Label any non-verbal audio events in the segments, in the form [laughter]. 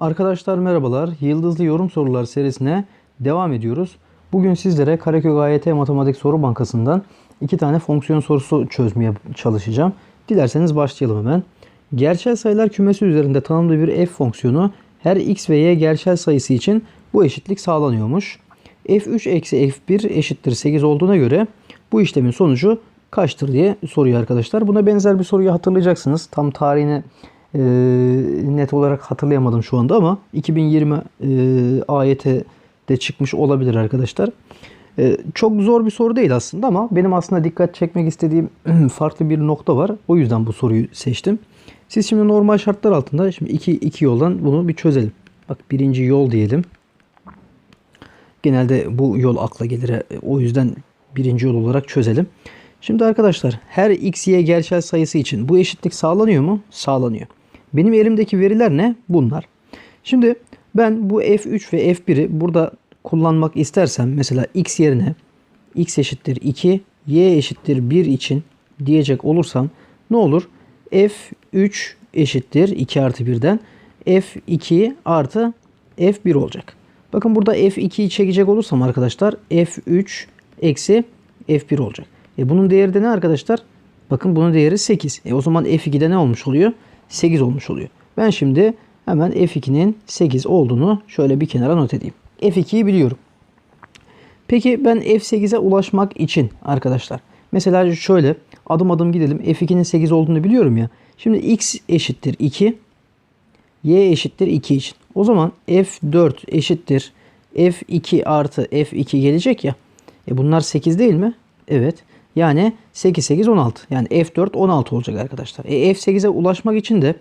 Arkadaşlar merhabalar. Yıldızlı Yorum Sorular serisine devam ediyoruz. Bugün sizlere Karaköy AYT Matematik Soru Bankası'ndan iki tane fonksiyon sorusu çözmeye çalışacağım. Dilerseniz başlayalım hemen. Gerçel sayılar kümesi üzerinde tanımlı bir f fonksiyonu her x ve y gerçel sayısı için bu eşitlik sağlanıyormuş. f3 eksi f1 eşittir 8 olduğuna göre bu işlemin sonucu kaçtır diye soruyor arkadaşlar. Buna benzer bir soruyu hatırlayacaksınız. Tam tarihini e, net olarak hatırlayamadım şu anda ama 2020 e, AYT'de çıkmış olabilir arkadaşlar. E, çok zor bir soru değil aslında ama benim aslında dikkat çekmek istediğim [clears throat] farklı bir nokta var. O yüzden bu soruyu seçtim. Siz şimdi normal şartlar altında şimdi iki, iki yoldan bunu bir çözelim. Bak birinci yol diyelim. Genelde bu yol akla gelir. O yüzden birinci yol olarak çözelim. Şimdi arkadaşlar her x, y gerçel sayısı için bu eşitlik sağlanıyor mu? Sağlanıyor. Benim elimdeki veriler ne? Bunlar. Şimdi ben bu f3 ve f1'i burada kullanmak istersem mesela x yerine x eşittir 2, y eşittir 1 için diyecek olursam ne olur? f3 eşittir 2 artı 1'den f2 artı f1 olacak. Bakın burada f2'yi çekecek olursam arkadaşlar f3 eksi f1 olacak. E bunun değeri de ne arkadaşlar? Bakın bunun değeri 8. E o zaman f2'de ne olmuş oluyor? 8 olmuş oluyor. Ben şimdi hemen f2'nin 8 olduğunu şöyle bir kenara not edeyim. f2'yi biliyorum. Peki ben f8'e ulaşmak için arkadaşlar mesela şöyle adım adım gidelim. f2'nin 8 olduğunu biliyorum ya. Şimdi x eşittir 2 y eşittir 2 için. O zaman f4 eşittir f2 artı f2 gelecek ya. E bunlar 8 değil mi? Evet. Yani 8 8 16. Yani f4 16 olacak arkadaşlar. E f8'e ulaşmak için de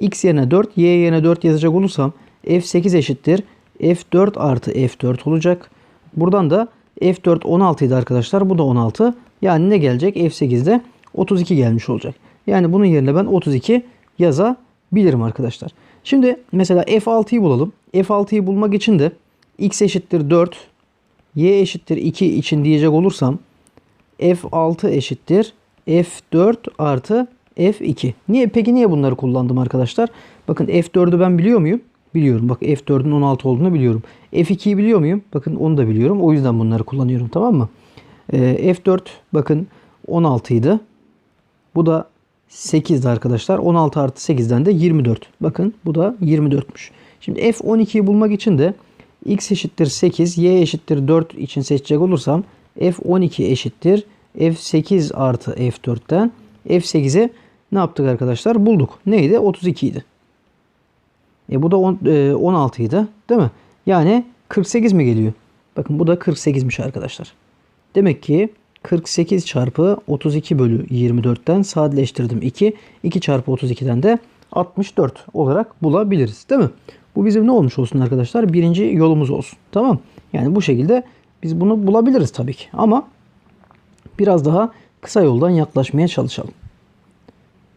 x yerine 4, y yerine 4 yazacak olursam f8 eşittir f4 artı f4 olacak. Buradan da f4 16 idi arkadaşlar. Bu da 16. Yani ne gelecek? f8'de 32 gelmiş olacak. Yani bunun yerine ben 32 yazabilirim arkadaşlar. Şimdi mesela f6'yı bulalım. f6'yı bulmak için de x eşittir 4, y eşittir 2 için diyecek olursam f6 eşittir f4 artı f2. Niye peki niye bunları kullandım arkadaşlar? Bakın f4'ü ben biliyor muyum? Biliyorum. Bak f4'ün 16 olduğunu biliyorum. f2'yi biliyor muyum? Bakın onu da biliyorum. O yüzden bunları kullanıyorum. Tamam mı? Ee, f4 bakın 16 idi. Bu da 8'di arkadaşlar. 16 artı 8'den de 24. Bakın bu da 24'müş. Şimdi f12'yi bulmak için de x eşittir 8, y eşittir 4 için seçecek olursam f12 eşittir f8 artı f4'ten f8'e ne yaptık arkadaşlar? Bulduk. Neydi? 32 idi. E bu da 10, e, 16 idi. Değil mi? Yani 48 mi geliyor? Bakın bu da 48'miş arkadaşlar. Demek ki 48 çarpı 32 bölü 24'ten sadeleştirdim 2. 2 çarpı 32'den de 64 olarak bulabiliriz. Değil mi? Bu bizim ne olmuş olsun arkadaşlar? Birinci yolumuz olsun. Tamam. Yani bu şekilde biz bunu bulabiliriz tabii ki. Ama biraz daha kısa yoldan yaklaşmaya çalışalım.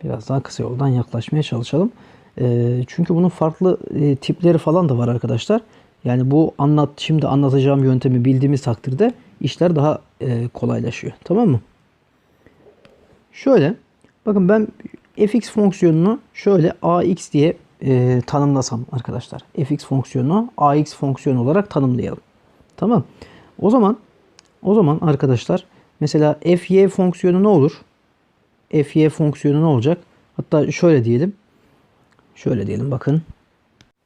Biraz daha kısa yoldan yaklaşmaya çalışalım. E, çünkü bunun farklı e, tipleri falan da var arkadaşlar. Yani bu anlat şimdi anlatacağım yöntemi bildiğimiz takdirde işler daha e, kolaylaşıyor. Tamam mı? Şöyle bakın ben fx fonksiyonunu şöyle ax diye e, tanımlasam arkadaşlar. fx fonksiyonunu ax fonksiyonu olarak tanımlayalım. Tamam. O zaman o zaman arkadaşlar mesela fy fonksiyonu ne olur? fy fonksiyonu ne olacak? Hatta şöyle diyelim. Şöyle diyelim bakın.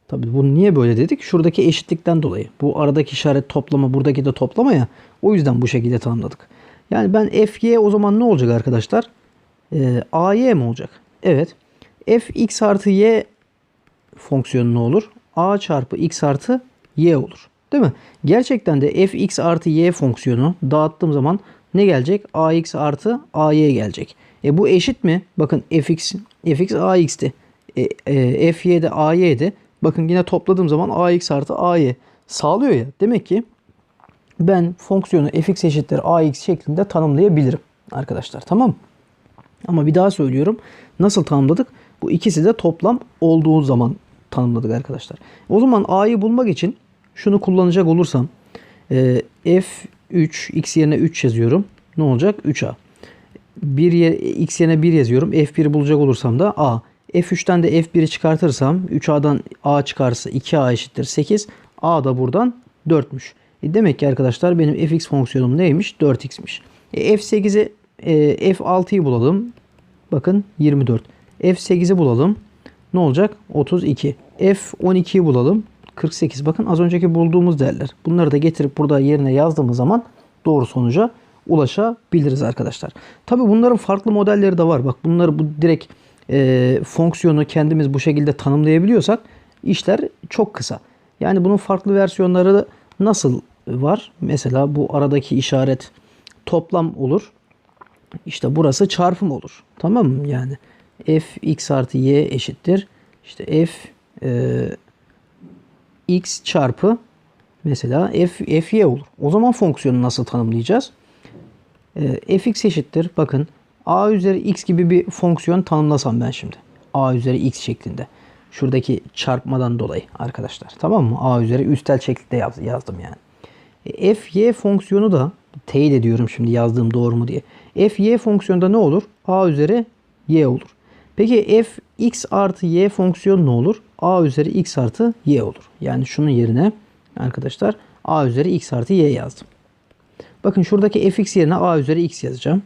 Tabii bunu niye böyle dedik? Şuradaki eşitlikten dolayı. Bu aradaki işaret toplama, buradaki de toplama ya. O yüzden bu şekilde tanımladık. Yani ben fy o zaman ne olacak arkadaşlar? Ee, ay mi olacak? Evet. fx artı y fonksiyonu ne olur? a çarpı x artı y olur. Değil mi? Gerçekten de fx artı y fonksiyonu dağıttığım zaman ne gelecek? ax artı ay gelecek. E bu eşit mi? Bakın fx fx ax'ti. E, e, fy de ay'di. Bakın yine topladığım zaman ax artı ay sağlıyor ya. Demek ki ben fonksiyonu fx eşittir ax şeklinde tanımlayabilirim arkadaşlar. Tamam Ama bir daha söylüyorum. Nasıl tanımladık? Bu ikisi de toplam olduğu zaman tanımladık arkadaşlar. O zaman a'yı bulmak için şunu kullanacak olursam e, f3 x yerine 3 yazıyorum. Ne olacak? 3a. 1 yer, x yerine 1 yazıyorum. f1 bulacak olursam da a. F3'ten de F1'i çıkartırsam 3A'dan A çıkarsa 2A eşittir 8. A da buradan 4'müş. E demek ki arkadaşlar benim fx fonksiyonum neymiş? 4x'miş. E F8'i e, F6'yı bulalım. Bakın 24. F8'i bulalım. Ne olacak? 32. F12'yi bulalım. 48. Bakın az önceki bulduğumuz değerler. Bunları da getirip burada yerine yazdığımız zaman doğru sonuca ulaşabiliriz arkadaşlar. Tabi bunların farklı modelleri de var. Bak bunları bu direkt e, fonksiyonu kendimiz bu şekilde tanımlayabiliyorsak işler çok kısa. Yani bunun farklı versiyonları nasıl var? Mesela bu aradaki işaret toplam olur. İşte burası çarpım olur. Tamam mı? Yani f x artı y eşittir. İşte f e, x çarpı mesela f, f y olur. O zaman fonksiyonu nasıl tanımlayacağız? E, fx eşittir. Bakın a üzeri x gibi bir fonksiyon tanımlasam ben şimdi. a üzeri x şeklinde. Şuradaki çarpmadan dolayı arkadaşlar. Tamam mı? a üzeri üstel şeklinde yaz, yazdım yani. E, f y fonksiyonu da teyit ediyorum şimdi yazdığım doğru mu diye. f y fonksiyonda ne olur? a üzeri y olur. Peki f x artı y fonksiyonu ne olur? A üzeri x artı y olur. Yani şunun yerine arkadaşlar a üzeri x artı y yazdım. Bakın şuradaki fx yerine a üzeri x yazacağım.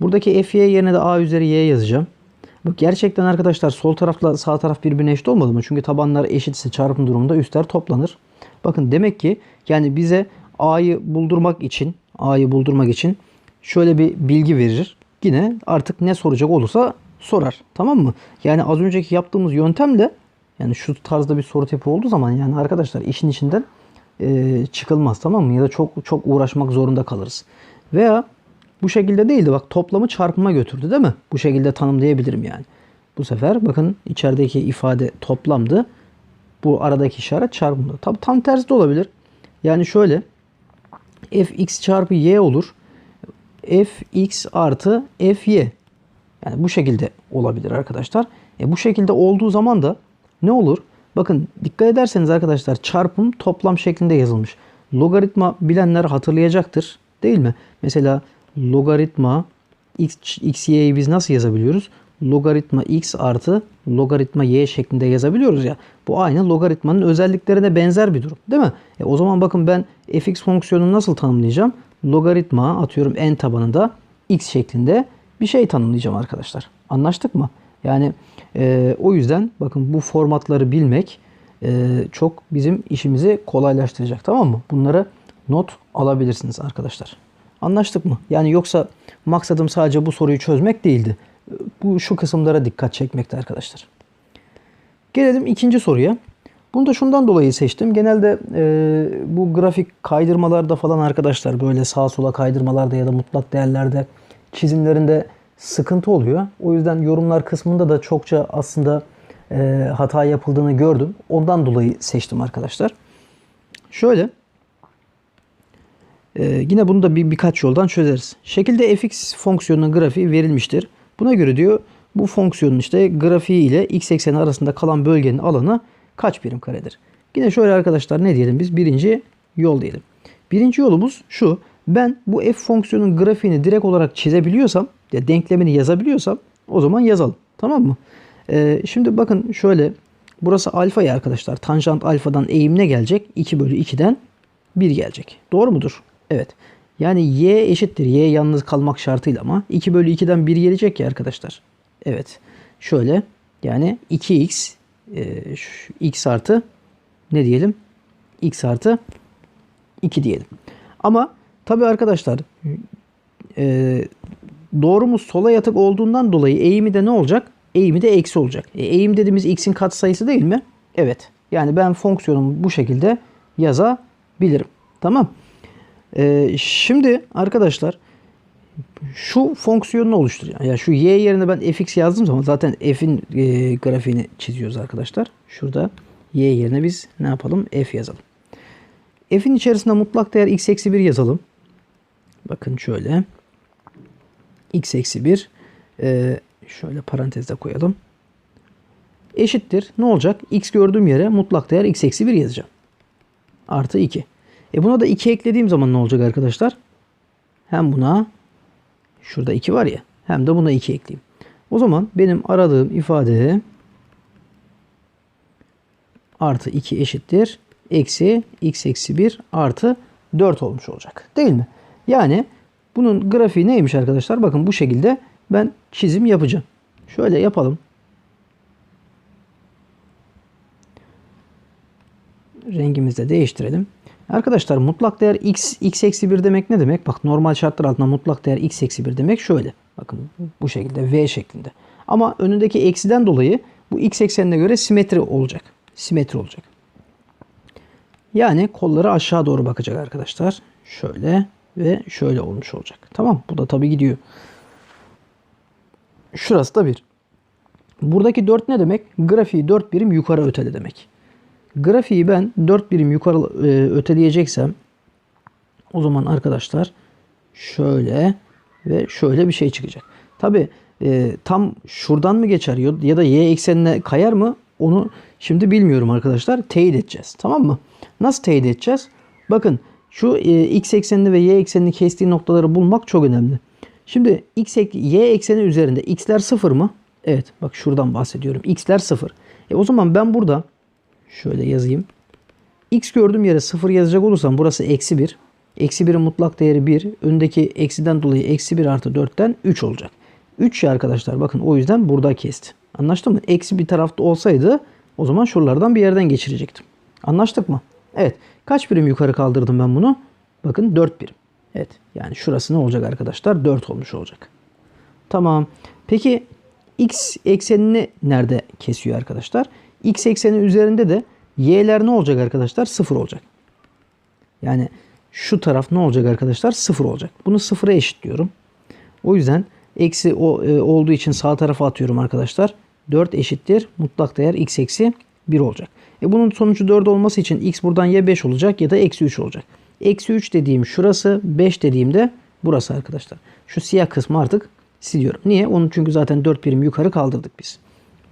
Buradaki fy yerine de a üzeri y yazacağım. Bak gerçekten arkadaşlar sol tarafla sağ taraf birbirine eşit olmadı mı? Çünkü tabanlar eşitse çarpım durumunda üstler toplanır. Bakın demek ki yani bize a'yı buldurmak için a'yı buldurmak için şöyle bir bilgi verir. Yine artık ne soracak olursa sorar. Tamam mı? Yani az önceki yaptığımız yöntemle yani şu tarzda bir soru tipi olduğu zaman yani arkadaşlar işin içinden e, çıkılmaz tamam mı? Ya da çok çok uğraşmak zorunda kalırız. Veya bu şekilde değildi. Bak toplamı çarpıma götürdü değil mi? Bu şekilde tanımlayabilirim yani. Bu sefer bakın içerideki ifade toplamdı. Bu aradaki işaret çarpımdı. Tabi tam tersi de olabilir. Yani şöyle fx çarpı y olur. fx artı fy. Yani bu şekilde olabilir arkadaşlar. E bu şekilde olduğu zaman da ne olur? Bakın dikkat ederseniz arkadaşlar çarpım toplam şeklinde yazılmış. Logaritma bilenler hatırlayacaktır. Değil mi? Mesela logaritma x, x y'yi biz nasıl yazabiliyoruz? Logaritma x artı logaritma y şeklinde yazabiliyoruz ya. Bu aynı logaritmanın özelliklerine benzer bir durum. Değil mi? E o zaman bakın ben fx fonksiyonunu nasıl tanımlayacağım? Logaritma atıyorum n tabanında x şeklinde bir şey tanımlayacağım arkadaşlar. Anlaştık mı? Yani e, o yüzden bakın bu formatları bilmek e, çok bizim işimizi kolaylaştıracak. Tamam mı? Bunları not alabilirsiniz arkadaşlar. Anlaştık mı? Yani yoksa maksadım sadece bu soruyu çözmek değildi. Bu şu kısımlara dikkat çekmekti arkadaşlar. Gelelim ikinci soruya. Bunu da şundan dolayı seçtim. Genelde e, bu grafik kaydırmalarda falan arkadaşlar böyle sağa sola kaydırmalarda ya da mutlak değerlerde çizimlerinde sıkıntı oluyor. O yüzden yorumlar kısmında da çokça aslında e, hata yapıldığını gördüm. Ondan dolayı seçtim arkadaşlar. Şöyle e, yine bunu da bir birkaç yoldan çözeriz. Şekilde fx fonksiyonunun grafiği verilmiştir. Buna göre diyor bu fonksiyonun işte grafiği ile x ekseni arasında kalan bölgenin alanı kaç birim karedir? Yine şöyle arkadaşlar ne diyelim biz? Birinci yol diyelim. Birinci yolumuz şu. Ben bu f fonksiyonun grafiğini direkt olarak çizebiliyorsam, ya denklemini yazabiliyorsam o zaman yazalım. Tamam mı? Ee, şimdi bakın şöyle. Burası alfa ya arkadaşlar. Tanjant alfadan eğim ne gelecek? 2 bölü 2'den 1 gelecek. Doğru mudur? Evet. Yani y eşittir. Y yalnız kalmak şartıyla ama 2 bölü 2'den 1 gelecek ya arkadaşlar. Evet. Şöyle yani 2x e, x artı ne diyelim? x artı 2 diyelim. Ama tabi arkadaşlar e, doğrumuz sola yatık olduğundan dolayı eğimi de ne olacak? Eğimi de eksi olacak. E, eğim dediğimiz x'in katsayısı değil mi? Evet. Yani ben fonksiyonumu bu şekilde yazabilirim. Tamam. E, şimdi arkadaşlar şu fonksiyonunu oluşturuyor. Yani şu y yerine ben fx yazdığım zaman zaten f'in e, grafiğini çiziyoruz arkadaşlar. Şurada y yerine biz ne yapalım? f yazalım. f'in içerisinde mutlak değer x eksi 1 yazalım. Bakın şöyle. X eksi 1 e, şöyle parantezde koyalım. Eşittir. Ne olacak? x gördüğüm yere mutlak değer x eksi 1 yazacağım. Artı 2. E buna da 2 eklediğim zaman ne olacak arkadaşlar? Hem buna şurada 2 var ya hem de buna 2 ekleyeyim. O zaman benim aradığım ifade artı 2 eşittir. Eksi x eksi 1 artı 4 olmuş olacak. Değil mi? Yani bunun grafiği neymiş arkadaşlar? Bakın bu şekilde ben çizim yapacağım. Şöyle yapalım. Rengimizi de değiştirelim. Arkadaşlar mutlak değer x, x eksi 1 demek ne demek? Bak normal şartlar altında mutlak değer x eksi 1 demek şöyle. Bakın bu şekilde v şeklinde. Ama önündeki eksiden dolayı bu x eksenine göre simetri olacak. Simetri olacak. Yani kolları aşağı doğru bakacak arkadaşlar. Şöyle ve şöyle olmuş olacak. Tamam Bu da tabii gidiyor. Şurası da 1. Buradaki 4 ne demek? Grafiği 4 birim yukarı ötele demek. Grafiği ben 4 birim yukarı e, öteleyeceksem o zaman arkadaşlar şöyle ve şöyle bir şey çıkacak. Tabi e, tam şuradan mı geçer ya da y eksenine kayar mı onu şimdi bilmiyorum arkadaşlar. Teyit edeceğiz. Tamam mı? Nasıl teyit edeceğiz? Bakın şu e, x eksenini ve y eksenini kestiği noktaları bulmak çok önemli. Şimdi x ek, y ekseni üzerinde x'ler 0 mı? Evet bak şuradan bahsediyorum. x'ler 0. E o zaman ben burada şöyle yazayım. x gördüğüm yere 0 yazacak olursam burası eksi 1. Eksi 1'in mutlak değeri 1. Öndeki eksiden dolayı eksi 1 artı 4'ten 3 olacak. 3 ya arkadaşlar bakın o yüzden burada kesti. Anlaştık mı? Eksi bir tarafta olsaydı o zaman şuralardan bir yerden geçirecektim. Anlaştık mı? Evet. Kaç birim yukarı kaldırdım ben bunu? Bakın 4 birim. Evet. Yani şurası ne olacak arkadaşlar? 4 olmuş olacak. Tamam. Peki x eksenini nerede kesiyor arkadaşlar? X ekseni üzerinde de y'ler ne olacak arkadaşlar? 0 olacak. Yani şu taraf ne olacak arkadaşlar? 0 olacak. Bunu 0'a eşitliyorum. O yüzden eksi o, e, olduğu için sağ tarafa atıyorum arkadaşlar. 4 eşittir. Mutlak değer x eksi 1 olacak. E bunun sonucu 4 olması için x buradan ya 5 olacak ya da eksi 3 olacak. Eksi 3 dediğim şurası. 5 dediğimde burası arkadaşlar. Şu siyah kısmı artık siliyorum. Niye? Onu çünkü zaten 4 birim yukarı kaldırdık biz.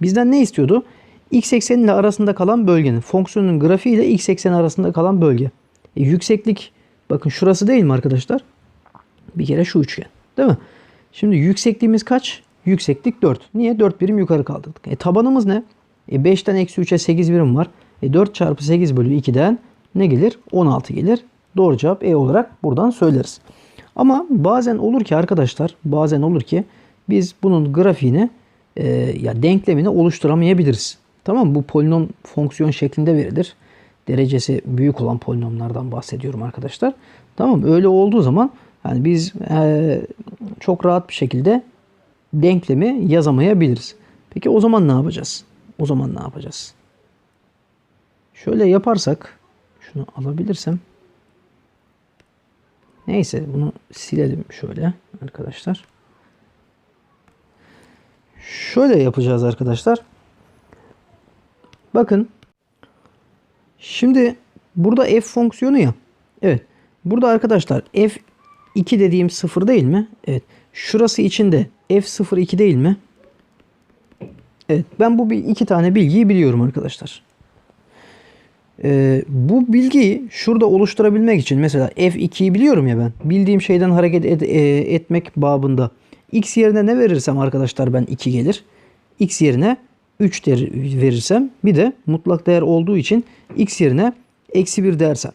Bizden ne istiyordu? X ekseni ile arasında kalan bölgenin fonksiyonun grafiği ile x ekseni arasında kalan bölge. E, yükseklik bakın şurası değil mi arkadaşlar? Bir kere şu üçgen. Değil mi? Şimdi yüksekliğimiz kaç? Yükseklik 4. Niye? 4 birim yukarı kaldırdık. E tabanımız ne? E 5'ten eksi 3'e 8 birim var. E 4 çarpı 8 bölü 2'den ne gelir? 16 gelir. Doğru cevap E olarak buradan söyleriz. Ama bazen olur ki arkadaşlar bazen olur ki biz bunun grafiğini e, ya denklemini oluşturamayabiliriz. Tamam mı? Bu polinom fonksiyon şeklinde verilir. Derecesi büyük olan polinomlardan bahsediyorum arkadaşlar. Tamam? Öyle olduğu zaman yani biz e, çok rahat bir şekilde denklemi yazamayabiliriz. Peki o zaman ne yapacağız? O zaman ne yapacağız? Şöyle yaparsak şunu alabilirsem neyse bunu silelim şöyle arkadaşlar. Şöyle yapacağız arkadaşlar. Bakın. Şimdi burada f fonksiyonu ya. Evet. Burada arkadaşlar f2 dediğim 0 değil mi? Evet. Şurası içinde f0 2 değil mi? Evet. Ben bu bir iki tane bilgiyi biliyorum arkadaşlar. Ee, bu bilgiyi şurada oluşturabilmek için mesela f2'yi biliyorum ya ben. Bildiğim şeyden hareket et, e, etmek babında. x yerine ne verirsem arkadaşlar ben 2 gelir. x yerine 3 değer verirsem bir de mutlak değer olduğu için x yerine eksi 1 dersem.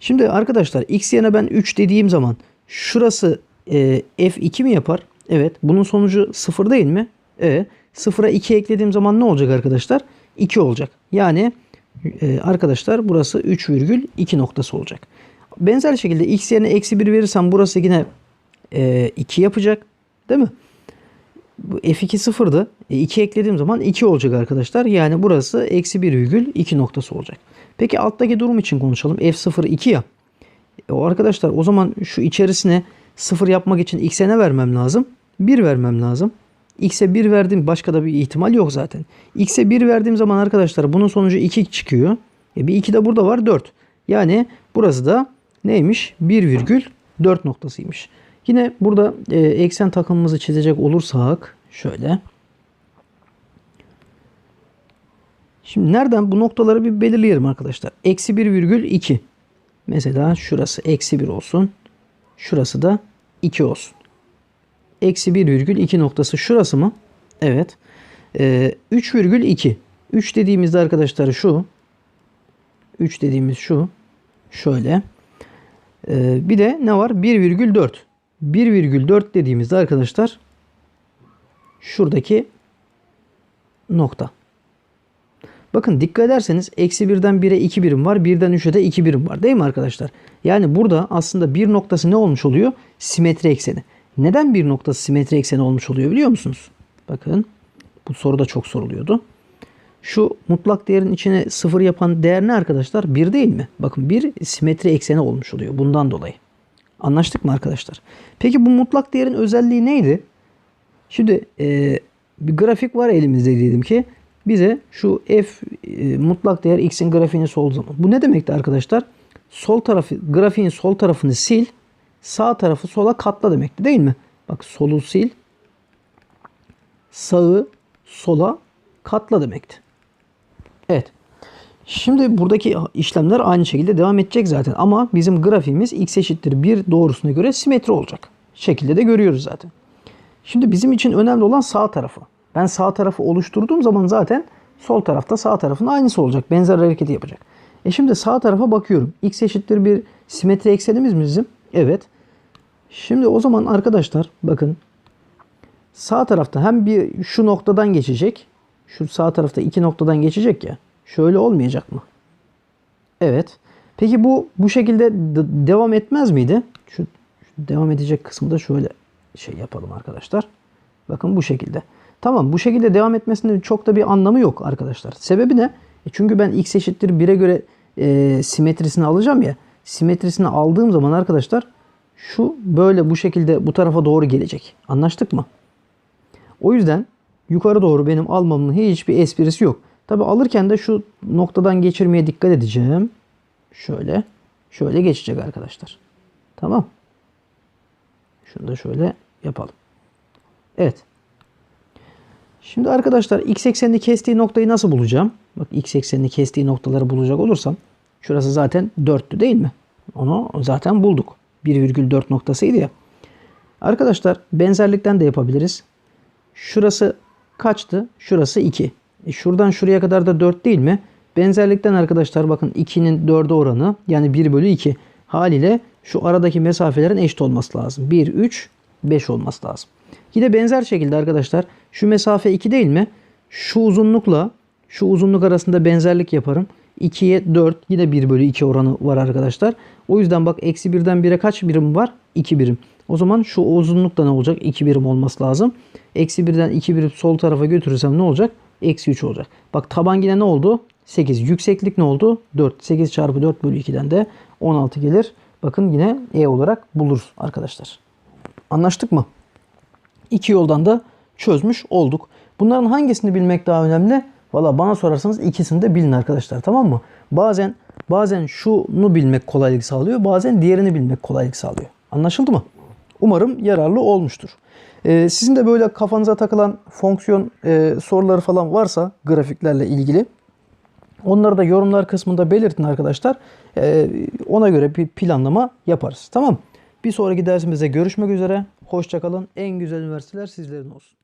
Şimdi arkadaşlar x yerine ben 3 dediğim zaman şurası e, f2 mi yapar? Evet. Bunun sonucu 0 değil mi? Evet. 0'a 2 eklediğim zaman ne olacak arkadaşlar? 2 olacak. Yani e, arkadaşlar burası 3,2 noktası olacak. Benzer şekilde x yerine eksi 1 verirsem burası yine e, 2 yapacak. Değil mi? Bu f2 sıfırdı. E, 2 eklediğim zaman 2 olacak arkadaşlar. Yani burası eksi 1,2 noktası olacak. Peki alttaki durum için konuşalım. f0 2 ya. E, arkadaşlar o zaman şu içerisine 0 yapmak için x'e ne vermem lazım? 1 vermem lazım. X'e 1 verdim başka da bir ihtimal yok zaten. X'e 1 verdiğim zaman arkadaşlar bunun sonucu 2 çıkıyor. E bir 2 de burada var 4. Yani burası da neymiş? 1,4 noktasıymış. Yine burada e, eksen takımımızı çizecek olursak şöyle. Şimdi nereden bu noktaları bir belirleyelim arkadaşlar. Eksi 1,2. Mesela şurası eksi 1 olsun. Şurası da 2 olsun. Eksi 1,2 noktası şurası mı? Evet. Ee, 3,2. 3 dediğimizde arkadaşlar şu. 3 dediğimiz şu. Şöyle. Ee, bir de ne var? 1,4. 1,4 dediğimizde arkadaşlar şuradaki nokta. Bakın dikkat ederseniz eksi 1'den 1'e 2 birim var. 1'den 3'e de 2 birim var. Değil mi arkadaşlar? Yani burada aslında bir noktası ne olmuş oluyor? Simetri ekseni. Neden bir noktası simetri ekseni olmuş oluyor biliyor musunuz? Bakın bu soru da çok soruluyordu. Şu mutlak değerin içine sıfır yapan değer ne arkadaşlar? 1 değil mi? Bakın 1 simetri ekseni olmuş oluyor bundan dolayı. Anlaştık mı arkadaşlar? Peki bu mutlak değerin özelliği neydi? Şimdi e, bir grafik var elimizde diyelim ki bize şu f e, mutlak değer x'in grafiğini sol zaman. Bu ne demekti arkadaşlar? Sol tarafı grafiğin sol tarafını sil, sağ tarafı sola katla demekti değil mi? Bak solu sil, sağı sola katla demekti. Evet. Şimdi buradaki işlemler aynı şekilde devam edecek zaten. Ama bizim grafiğimiz x eşittir 1 doğrusuna göre simetri olacak. Şekilde de görüyoruz zaten. Şimdi bizim için önemli olan sağ tarafı. Ben sağ tarafı oluşturduğum zaman zaten sol tarafta sağ tarafın aynısı olacak. Benzer hareketi yapacak. E şimdi sağ tarafa bakıyorum. X eşittir bir simetri eksenimiz mi bizim? Evet. Şimdi o zaman arkadaşlar bakın sağ tarafta hem bir şu noktadan geçecek. Şu sağ tarafta iki noktadan geçecek ya. Şöyle olmayacak mı? Evet. Peki bu bu şekilde devam etmez miydi? Şu, şu devam edecek kısmı şöyle şey yapalım arkadaşlar. Bakın bu şekilde. Tamam bu şekilde devam etmesinin çok da bir anlamı yok arkadaşlar. Sebebi ne? E çünkü ben x eşittir 1'e göre e, simetrisini alacağım ya. Simetrisini aldığım zaman arkadaşlar şu böyle bu şekilde bu tarafa doğru gelecek. Anlaştık mı? O yüzden yukarı doğru benim almamın hiçbir esprisi yok. Tabi alırken de şu noktadan geçirmeye dikkat edeceğim. Şöyle. Şöyle geçecek arkadaşlar. Tamam. Şunu da şöyle yapalım. Evet. Şimdi arkadaşlar x eksenini kestiği noktayı nasıl bulacağım? Bak x eksenini kestiği noktaları bulacak olursam şurası zaten 4'tü değil mi? Onu zaten bulduk. 1,4 noktasıydı ya. Arkadaşlar benzerlikten de yapabiliriz. Şurası kaçtı? Şurası 2. E şuradan şuraya kadar da 4 değil mi? Benzerlikten arkadaşlar bakın 2'nin 4'e oranı yani 1 bölü 2 haliyle şu aradaki mesafelerin eşit olması lazım. 1, 3, 5 olması lazım. Yine benzer şekilde arkadaşlar şu mesafe 2 değil mi? Şu uzunlukla şu uzunluk arasında benzerlik yaparım. 2'ye 4 yine 1 bölü 2 oranı var arkadaşlar. O yüzden bak eksi 1'den 1'e kaç birim var? 2 birim. O zaman şu uzunluk da ne olacak? 2 birim olması lazım. Eksi 1'den 2 birim sol tarafa götürürsem ne olacak? Eksi 3 olacak. Bak taban yine ne oldu? 8. Yükseklik ne oldu? 4. 8 çarpı 4 bölü 2'den de 16 gelir. Bakın yine E olarak buluruz arkadaşlar. Anlaştık mı? İki yoldan da çözmüş olduk. Bunların hangisini bilmek daha önemli? Valla bana sorarsanız ikisini de bilin arkadaşlar tamam mı? Bazen bazen şunu bilmek kolaylık sağlıyor. Bazen diğerini bilmek kolaylık sağlıyor. Anlaşıldı mı? Umarım yararlı olmuştur. Ee, sizin de böyle kafanıza takılan fonksiyon e, soruları falan varsa grafiklerle ilgili onları da yorumlar kısmında belirtin arkadaşlar. Ee, ona göre bir planlama yaparız. Tamam Bir sonraki dersimizde görüşmek üzere. Hoşçakalın. En güzel üniversiteler sizlerin olsun.